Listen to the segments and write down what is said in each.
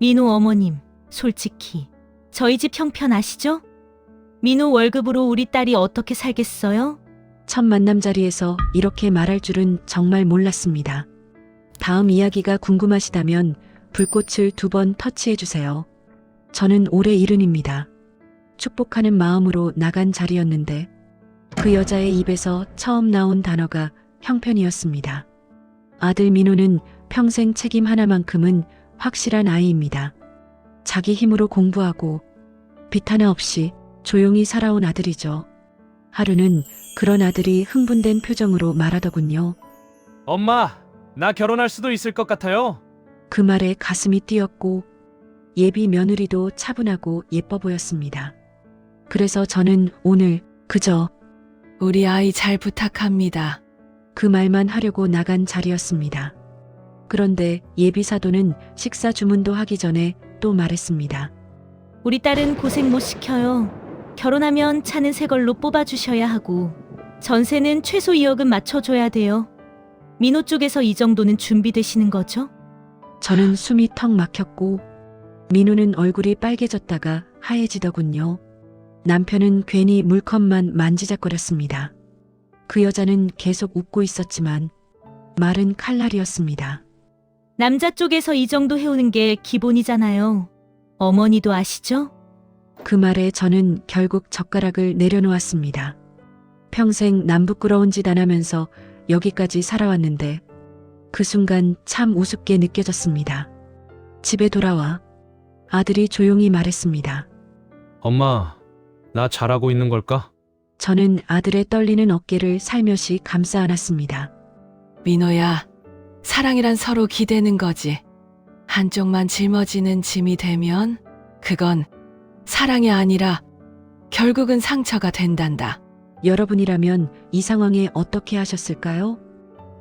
민호 어머님, 솔직히 저희 집 형편 아시죠? 민호 월급으로 우리 딸이 어떻게 살겠어요? 첫 만남 자리에서 이렇게 말할 줄은 정말 몰랐습니다. 다음 이야기가 궁금하시다면 불꽃을 두 번 터치해 주세요. 저는 올해 이른입니다. 축복하는 마음으로 나간 자리였는데 그 여자의 입에서 처음 나온 단어가 형편이었습니다. 아들 민호는 평생 책임 하나만큼은 확실한 아이입니다. 자기 힘으로 공부하고 빚 하나 없이 조용히 살아온 아들이죠. 하루는 그런 아들이 흥분된 표정으로 말하더군요. 엄마, 나 결혼할 수도 있을 것 같아요. 그 말에 가슴이 뛰었고 예비 며느리도 차분하고 예뻐 보였습니다. 그래서 저는 오늘 그저 우리 아이 잘 부탁합니다. 그 말만 하려고 나간 자리였습니다. 그런데 예비 사도는 식사 주문도 하기 전에 또 말했습니다. 우리 딸은 고생 못 시켜요. 결혼하면 차는 새 걸로 뽑아주셔야 하고 전세는 최소 2억은 맞춰줘야 돼요. 민호 쪽에서 이 정도는 준비되시는 거죠? 저는 숨이 턱 막혔고 민우는 얼굴이 빨개졌다가 하얘지더군요. 남편은 괜히 물컵만 만지작거렸습니다. 그 여자는 계속 웃고 있었지만 말은 칼날이었습니다. 남자 쪽에서 이 정도 해오는 게 기본이잖아요. 어머니도 아시죠? 그 말에 저는 결국 젓가락을 내려놓았습니다. 평생 남부끄러운 짓 안 하면서 여기까지 살아왔는데 그 순간 참 우습게 느껴졌습니다. 집에 돌아와 아들이 조용히 말했습니다. 엄마, 나 잘하고 있는 걸까? 저는 아들의 떨리는 어깨를 살며시 감싸 안았습니다. 민호야, 사랑이란 서로 기대는 거지. 한쪽만 짊어지는 짐이 되면 그건 사랑이 아니라 결국은 상처가 된단다. 여러분이라면 이 상황에 어떻게 하셨을까요?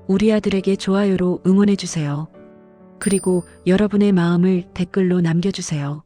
우리 아들에게 좋아요로 응원해주세요. 그리고 여러분의 마음을 댓글로 남겨주세요.